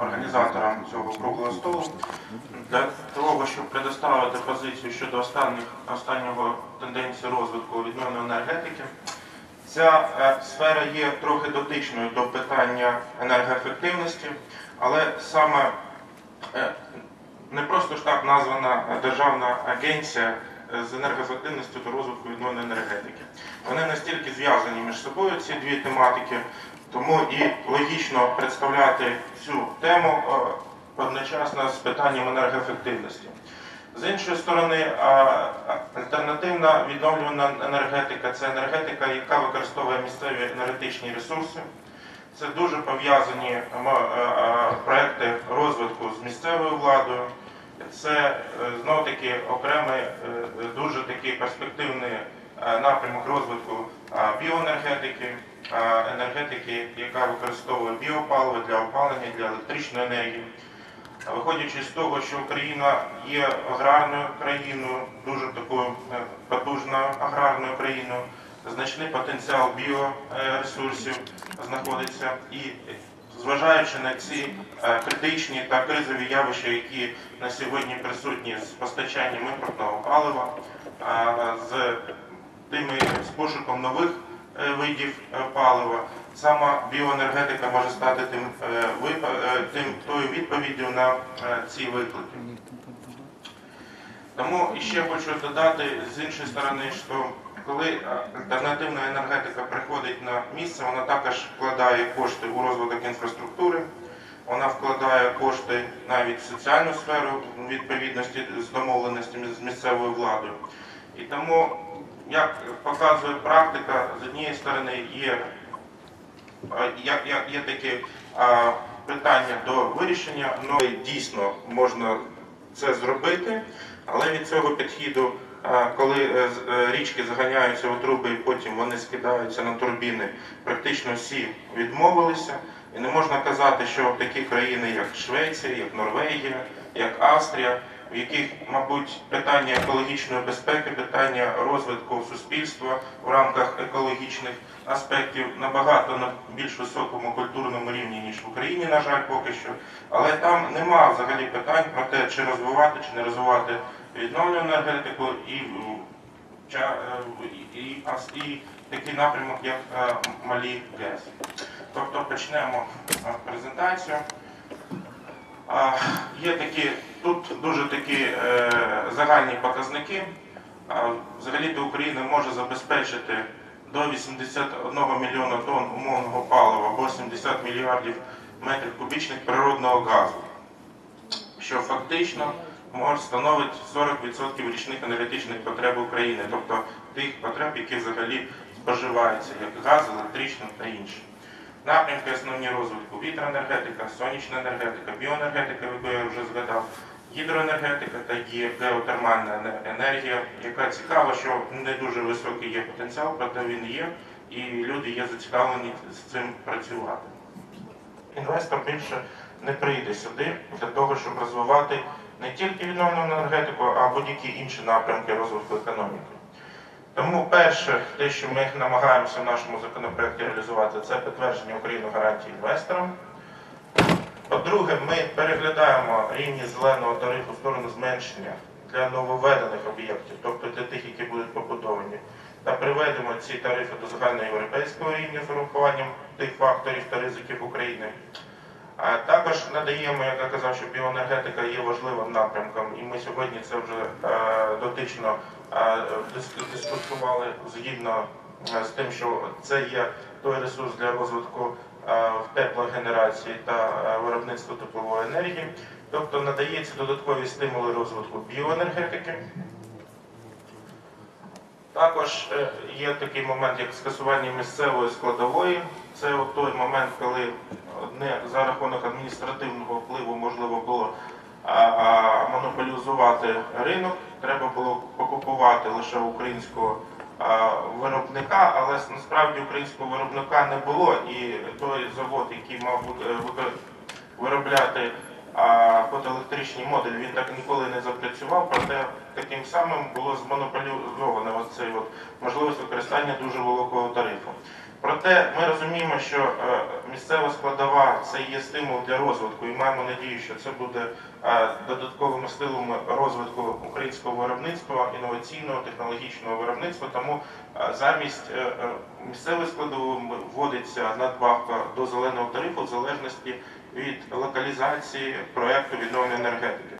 організаторам цього круглого столу для того, щоб предоставити позицію щодо останніх останнього тенденції розвитку відновленої енергетики. Ця е, сфера є трохи дотичною до питання енергоефективності, але саме е, не просто ж так названа Державна агенція е, з енергоефективності та розвитку відновленої енергетики. Вони настільки зв'язані між собою, ці дві тематики, тому і логічно представляти цю тему е, одночасно з питанням енергоефективності. З іншої сторони, а, а, альтернативна відновлювана енергетика це енергетика, яка використовує місцеві енергетичні ресурси. Це дуже пов'язані е, е, проекти розвитку з місцевою владою. Це знов таки окремий е, дуже такий перспективний е, напрямок розвитку е, біоенергетики, е, енергетики, яка використовує біопаливо для опалення, для електричної енергії. Виходячи з того, що Україна є аграрною країною, дуже такою е, потужною аграрною країною, значний потенціал біоресурсів знаходиться і зважаючи на ці е, критичні та кризові явища, які на сьогодні присутні з постачанням імпортного палива, е, з тими з пошуком нових е, видів е, палива, сама біоенергетика може стати тим, е, е, тим тою відповіддю на е, ці виклики. Тому ще хочу додати з іншої сторони, що коли е, альтернативна енергетика приходить на місце, вона також вкладає кошти у розвиток інфраструктури, вона вкладає кошти навіть в соціальну сферу відповідності з домовленостями з місцевою владою. І тому, як показує практика, з однієї сторони є, е, є, є, є такі е, питання до вирішення, але дійсно можна це зробити, але від цього підходу, е, коли е, е, річки заганяються у труби і потім вони скидаються на турбіни, практично всі відмовилися. І не можна казати, що такі країни, як Швеція, як Норвегія, як Австрія, в яких, мабуть, питання екологічної безпеки, питання розвитку суспільства в рамках екологічних аспектів набагато на більш високому культурному рівні, ніж в Україні, на жаль, поки що. Але там нема взагалі питань про те, чи розвивати, чи не розвивати відновлювану енергетику і, м, е, і, і, і такий напрямок, як е, малі ГЕС. Тобто почнемо е, презентацію. Є такі, тут дуже такі е, загальні показники. Взагалі-то Україна може забезпечити до 81 мільйона тонн умовного палива або 70 мільярдів метрів кубічних природного газу, що фактично може становить 40% річних енергетичних потреб України, тобто тих потреб, які взагалі споживаються, як газ, електрична та інші. Напрямки основні розвитку вітроенергетика, сонячна енергетика, біоенергетика, яку я вже згадав, гідроенергетика та геотермальна енергія, яка цікава, що не дуже високий є потенціал, проте він є, і люди є зацікавлені з цим працювати. Інвестор більше не прийде сюди для того, щоб розвивати не тільки відновлену енергетику, а будь-які інші напрямки розвитку економіки. Тому перше, те, що ми намагаємося в нашому законопроекті реалізувати, це підтвердження України гарантій інвесторам. По-друге, ми переглядаємо рівні зеленого тарифу в сторону зменшення для нововведених об'єктів, тобто для тих, які будуть побудовані, та приведемо ці тарифи до загальноєвропейського рівня з урахуванням тих факторів та ризиків України. Також надаємо, як я казав, що біоенергетика є важливим напрямком, і ми сьогодні це вже е, дотично е, дискутували згідно е, з тим, що це є той ресурс для розвитку в теплогенерації та виробництва теплової енергії. Тобто надається додаткові стимули розвитку біоенергетики. Також е, є такий момент, як скасування місцевої складової. Це той момент, коли не за рахунок адміністративного впливу можливо було монополізувати ринок. Треба було покупувати лише українського виробника, але насправді українського виробника не було. І той завод, який мав е, виробляти а фотоелектричний модуль він так ніколи не запрацював, проте таким самим було змонополізовано цей от можливість використання дуже великого тарифу. Проте ми розуміємо, що е, місцева складова це є стимул для розвитку, і маємо надію, що це буде е, додатковими стимулами розвитку українського виробництва, інноваційного технологічного виробництва. Тому е, замість місцевої складової вводиться надбавка до зеленого тарифу в залежності від локалізації проекту відновлення енергетики.